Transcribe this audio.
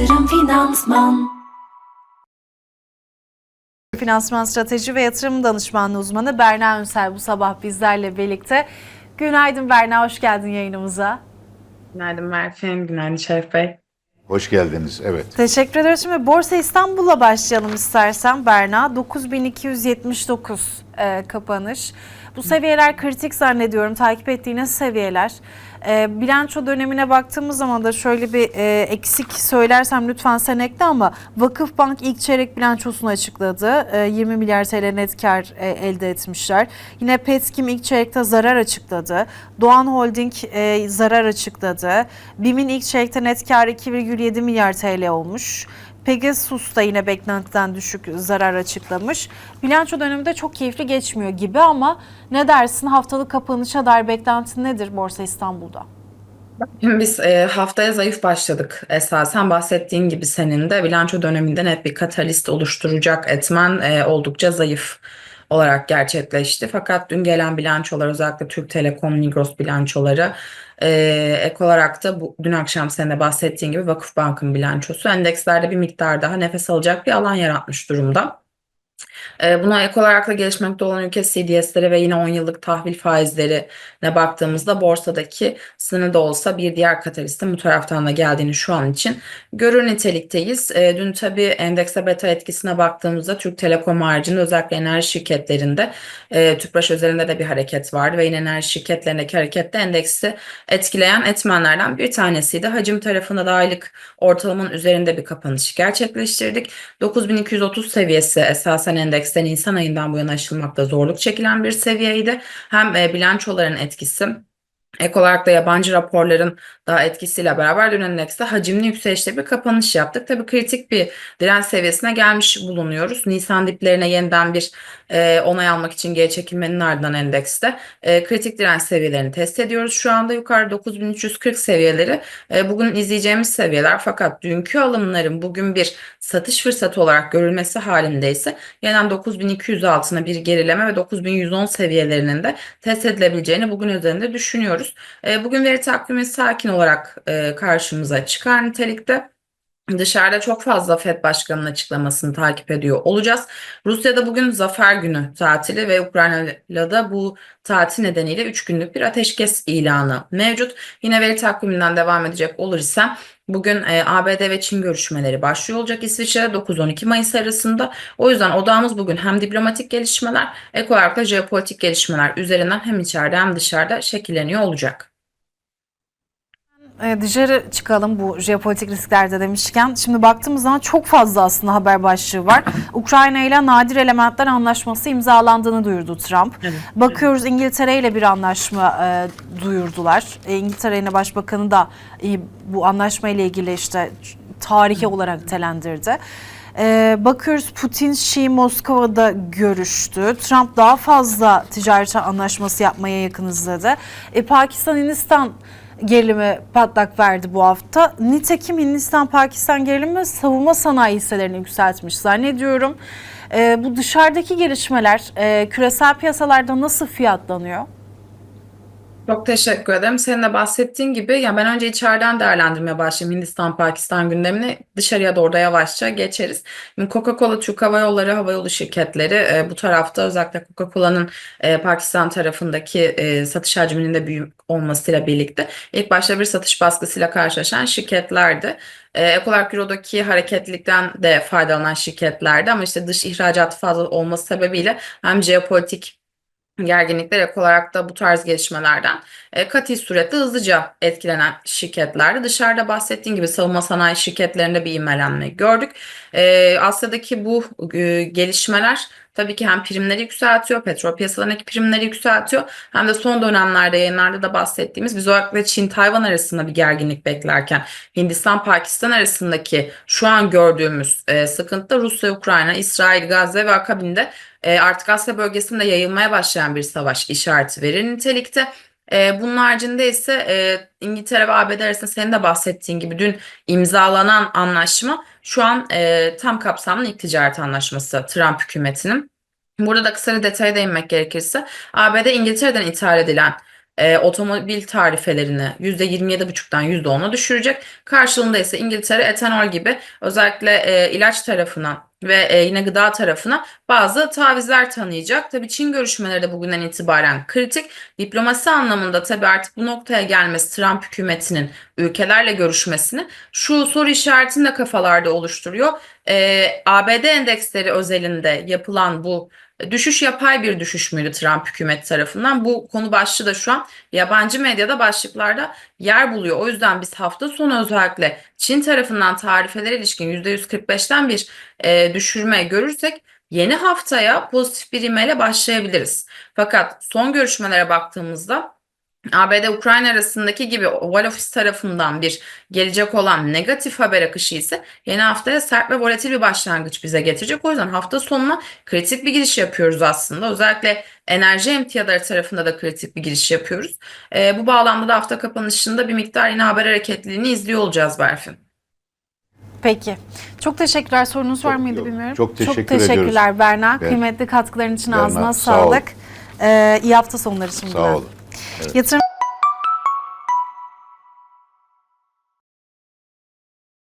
Yatırım Finansman Finansman Strateji ve Yatırım Danışmanlığı uzmanı Berna Ünsel bu sabah bizlerle birlikte. Günaydın Berna, hoş geldin yayınımıza. Günaydın Merfin, günaydın Şerif Bey. Hoş geldiniz. Evet. Teşekkür ederiz. Şimdi Borsa İstanbul'la başlayalım istersen Berna. 9279 e, kapanış. Bu seviyeler kritik zannediyorum. Takip ettiğiniz seviyeler. E, bilanço dönemine baktığımız zaman da şöyle bir e, eksik söylersem lütfen sen ekle ama Vakıfbank ilk çeyrek bilançosunu açıkladı. E, 20 milyar TL net kar e, elde etmişler. Yine Petkim ilk çeyrekte zarar açıkladı. Doğan Holding e, zarar açıkladı. BİM'in ilk çeyrekte net karı 2,7 milyar TL olmuş. Pegasus da yine beklentiden düşük zarar açıklamış. Bilanço döneminde çok keyifli geçmiyor gibi ama ne dersin haftalık kapanışa dair beklentin nedir Borsa İstanbul'da? Biz e, haftaya zayıf başladık esasen bahsettiğin gibi senin de bilanço döneminde net bir katalist oluşturacak etmen e, oldukça zayıf olarak gerçekleşti. Fakat dün gelen bilançolar özellikle Türk Telekom, Migros bilançoları e, ek olarak da bu, dün akşam senin de bahsettiğin gibi Vakıfbank'ın bilançosu endekslerde bir miktar daha nefes alacak bir alan yaratmış durumda. E, Buna ek olarak da gelişmekte olan ülke CDS'leri ve yine 10 yıllık tahvil faizlerine baktığımızda borsadaki sınırda olsa bir diğer katalistin bu taraftan da geldiğini şu an için görür nitelikteyiz. E, Dün tabii endekse beta etkisine baktığımızda Türk Telekom haricinde özellikle enerji şirketlerinde e, Tüpraş özelinde de bir hareket vardı ve yine enerji şirketlerindeki harekette endeksi etkileyen etmenlerden bir tanesiydi. Hacim tarafında da aylık ortalamanın üzerinde bir kapanış gerçekleştirdik. 9230 seviyesi esasen endeksten Nisan ayından bu yana aşılmakta zorluk çekilen bir seviyeydi. Hem e, bilançoların etkisi Ek olarak da yabancı raporların daha etkisiyle beraber dün endekste hacimli yükselişte bir kapanış yaptık. Tabii kritik bir direnç seviyesine gelmiş bulunuyoruz. Nisan diplerine yeniden bir e, onay almak için geri çekilmenin ardından endekste e, kritik direnç seviyelerini test ediyoruz. Şu anda yukarı 9340 seviyeleri e, bugün izleyeceğimiz seviyeler fakat dünkü alımların bugün bir satış fırsatı olarak görülmesi halindeyse yeniden 9200 altına bir gerileme ve 9110 seviyelerinin de test edilebileceğini bugün üzerinde düşünüyoruz. E, Bugün veri takvimi sakin olarak e, karşımıza çıkar nitelikte. Dışarıda çok fazla FED Başkanı'nın açıklamasını takip ediyor olacağız. Rusya'da bugün Zafer Günü tatili ve Ukrayna'da bu tatil nedeniyle 3 günlük bir ateşkes ilanı mevcut. Yine veri takviminden devam edecek olur ise bugün e, ABD ve Çin görüşmeleri başlıyor olacak İsviçre'de 9-12 Mayıs arasında. O yüzden odağımız bugün hem diplomatik gelişmeler, ek olarak da jeopolitik gelişmeler üzerinden hem içeride hem dışarıda şekilleniyor olacak. E, dışarı çıkalım bu jeopolitik risklerde demişken. Şimdi baktığımız zaman çok fazla aslında haber başlığı var. Ukrayna ile nadir elementler anlaşması imzalandığını duyurdu Trump. Evet. Bakıyoruz İngiltere ile bir anlaşma e, duyurdular. E, İngiltere yine başbakanı da e, bu anlaşma ile ilgili işte tarihi olarak nitelendirdi. Ee, bakıyoruz Putin Şii Moskova'da görüştü. Trump daha fazla ticaret anlaşması yapmaya yakınız dedi. E, Pakistan Hindistan gerilimi patlak verdi bu hafta. Nitekim Hindistan-Pakistan gerilimi savunma sanayi hisselerini yükseltmiş zannediyorum. Ee, bu dışarıdaki gelişmeler e, küresel piyasalarda nasıl fiyatlanıyor? Çok teşekkür ederim. Senin de bahsettiğin gibi ya ben önce içeriden değerlendirmeye başlayayım Hindistan-Pakistan gündemini. Dışarıya doğru da yavaşça geçeriz. Şimdi Coca-Cola, Türk Hava Yolları, havayolu şirketleri e, bu tarafta özellikle Coca-Cola'nın e, Pakistan tarafındaki e, satış hacminin de büyük olmasıyla birlikte ilk başta bir satış baskısıyla karşılaşan şirketlerdi. E, ek olarak Euro'daki hareketlilikten de faydalanan şirketlerdi ama işte dış ihracatı fazla olması sebebiyle hem jeopolitik gerginlikler ek olarak da bu tarz gelişmelerden e, kati surette hızlıca etkilenen şirketlerdi. Dışarıda bahsettiğim gibi savunma sanayi şirketlerinde bir ivmelenme gördük. E, Asya'daki bu e, gelişmeler tabii ki hem primleri yükseltiyor, petrol piyasalarındaki primleri yükseltiyor hem de son dönemlerde yayınlarda da bahsettiğimiz biz özellikle Çin-Tayvan arasında bir gerginlik beklerken Hindistan-Pakistan arasındaki şu an gördüğümüz e, sıkıntı da Rusya, Ukrayna, İsrail, Gazze ve akabinde e, artık Asya bölgesinde yayılmaya başlayan bir savaş işareti verir nitelikte. E, bunun haricinde ise e, İngiltere ve ABD arasında senin de bahsettiğin gibi dün imzalanan anlaşma şu an tam kapsamlı ilk ticaret anlaşması Trump hükümetinin. Burada da kısa bir detaya değinmek gerekirse ABD İngiltere'den ithal edilen e, otomobil tarifelerini %27,5'tan %10'a düşürecek. Karşılığında ise İngiltere etanol gibi özellikle e, ilaç tarafına ve e, yine gıda tarafına bazı tavizler tanıyacak. Tabii Çin görüşmeleri de bugünden itibaren kritik. Diplomasi anlamında tabii artık bu noktaya gelmesi Trump hükümetinin ülkelerle görüşmesini şu soru işaretini de kafalarda oluşturuyor. E, ABD endeksleri özelinde yapılan bu düşüş yapay bir düşüş müydü Trump hükümet tarafından? Bu konu başlığı da şu an yabancı medyada başlıklarda yer buluyor. O yüzden biz hafta sonu özellikle Çin tarafından tarifelere ilişkin %145'ten bir e, düşürme görürsek yeni haftaya pozitif bir ivmeyle başlayabiliriz. Fakat son görüşmelere baktığımızda ABD-Ukrayna arasındaki gibi Oval Office tarafından bir gelecek olan negatif haber akışı ise yeni haftaya sert ve volatil bir başlangıç bize getirecek. O yüzden hafta sonuna kritik bir giriş yapıyoruz aslında. Özellikle enerji emtiaları tarafında da kritik bir giriş yapıyoruz. Ee, bu bağlamda da hafta kapanışında bir miktar yine haber hareketliliğini izliyor olacağız Berfin. Peki. Çok teşekkürler. Sorunuz var Çok- mıydı yok. bilmiyorum. Çok teşekkür teşekkürler ediyoruz. Berna. Evet. Kıymetli katkıların için Berna, ağzına sağ ol. sağlık. Ee, iyi hafta sonları şimdiden. Sağ olun. Yatırım